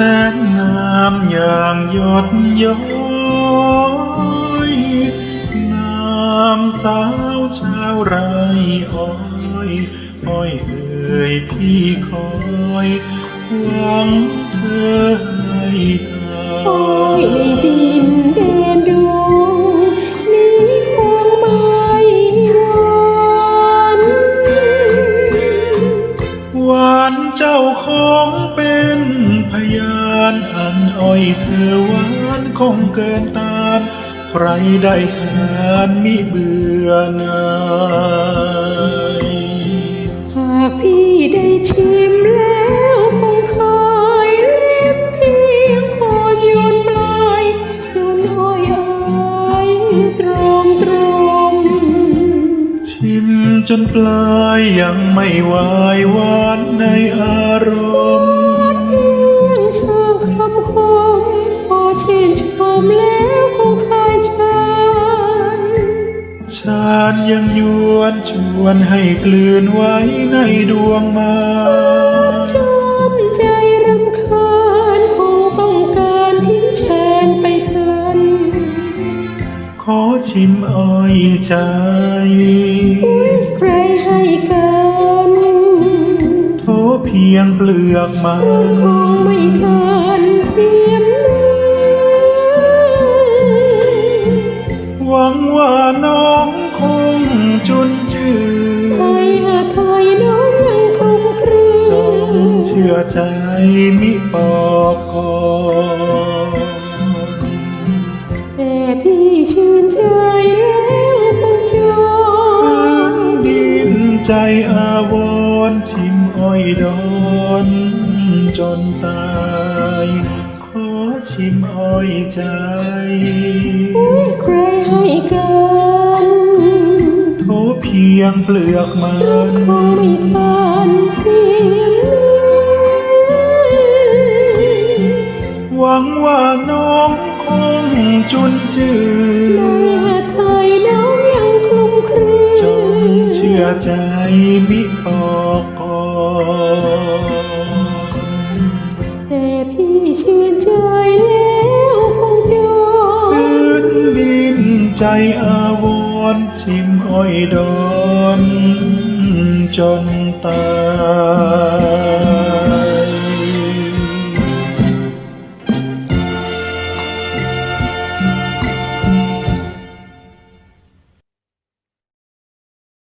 แสนงางหยดย้อยน้ำสาวชาวไรอ้อยอ้อยเอ่ยที่คอยหวังเธอให้ทาโอ้ยในดิน ยานอันอ้อยเธอหวานคงเกินตาใครได้ทานมิเบื่อหน่ายหากพี่ได้ชิมแล้วคงคอยลิ้มเพียงคอโยนปลายโยนอ้อยอ้อยตรอมตรมชิมจนปลายยังไม่วายวานในอารมณ์ มแล้วคงคายชานชาญยังยวนชวนให้กลืนไว้ในดวงมาจำใจรำคาญคงต้องการทิ้งชานไปพลัน ขอชิมอ้อยใจอุ๊ยใครให้กันโทเพียงเปลือกมัคงนไม่ทันเทียม ชื่อใจมิปอกกอนแต่พี่ชื่นใจแล้วคงจอนดินใจอาวรชิมอ้อยดอนจนตายขอชิมอ้อยใจใครให้กันโทเพียงเปลือกมัน้องนคงไม่ทัน งว่าน้องคงจุนจือในหาไทยน้องยังคลุมเครือจงเชื่อใจมิปอกก่อนแต่พี่ชื่นใจแล้วคงจอพื้นดินใจอาวรณ์ชิมอ้อยดอนจนตาย